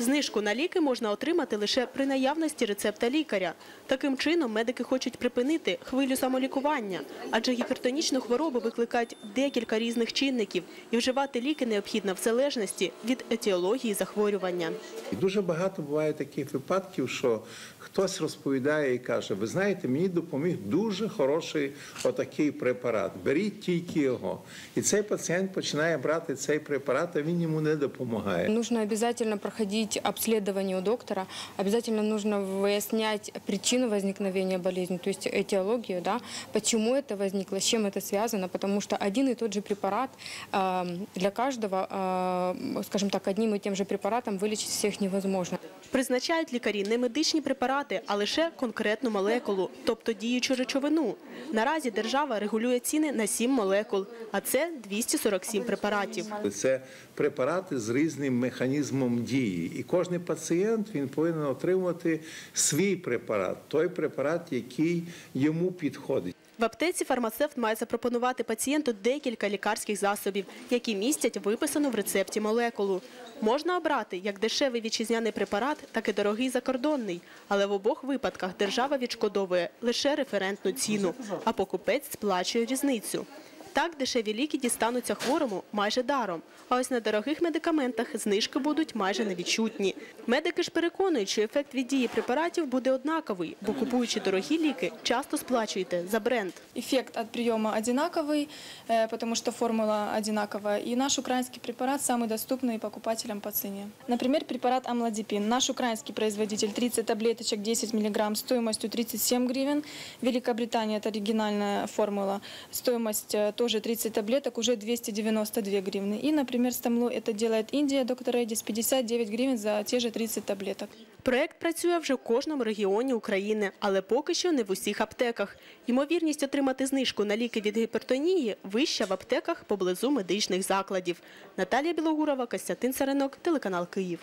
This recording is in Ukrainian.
Знижку на ліки можна отримати лише при наявності рецепта лікаря. Таким чином медики хочуть припинити хвилю самолікування, адже гіпертонічну хворобу викликають декілька різних чинників, і вживати ліки необхідно в залежності від етіології захворювання. І дуже багато буває таких випадків, що хтось розповідає і каже: ви знаєте, мені допоміг дуже хороший отакий препарат. Беріть тільки його. І цей пацієнт починає брати цей препарат, а він йому не допомагає. Нужно обязательно проходить обследование у доктора, обязательно нужно выяснять причину возникновения болезни, то есть этиологию, да, почему это возникло, с чем это связано, потому что один и тот же препарат э, для каждого, э, скажем так, одним и тем же препаратом вылечить всех невозможно. Призначають лікарі не медичні препарати, а лише конкретну молекулу, тобто діючу речовину. Наразі держава регулює ціни на 7 молекул, а це 247 препаратів. Це препарати з різним механізмом дії. І кожен пацієнт він повинен отримувати свій препарат, той препарат, який йому підходить. В аптеці фармацевт має запропонувати пацієнту декілька лікарських засобів, які містять виписану в рецепті молекулу. Можна обрати як дешевий вітчизняний препарат, так і дорогий закордонний. Але в обох випадках держава відшкодовує лише референтну ціну, а покупець сплачує різницю. Так дешеві ліки дістануться хворому майже даром. А ось на дорогих медикаментах знижки будуть майже невідчутні. Медики ж переконують, що ефект від дії препаратів буде однаковий, бо купуючи дорогі ліки, часто сплачуєте за бренд. Эффект от приема одинаковый, э, потому что формула одинаковая. И наш украинский препарат самый доступный покупателям по цене. Например, препарат амлодипин. Наш украинский производитель 30 таблеточек 10 мг стоимостью 37 гривен. Великобритания это оригинальная формула. Стоимость э, тоже 30 таблеток уже 292 гривны. И, например, стамло это делает Индия, доктор Эдис 59 гривен за те же 30 таблеток. Проект працює вже в кожному регіоні України, але поки що не в усіх аптеках. Ймовірність отримати знижку на ліки від гіпертонії вища в аптеках поблизу медичних закладів. Наталія Білогурова, Костянтин Саренок, телеканал Київ.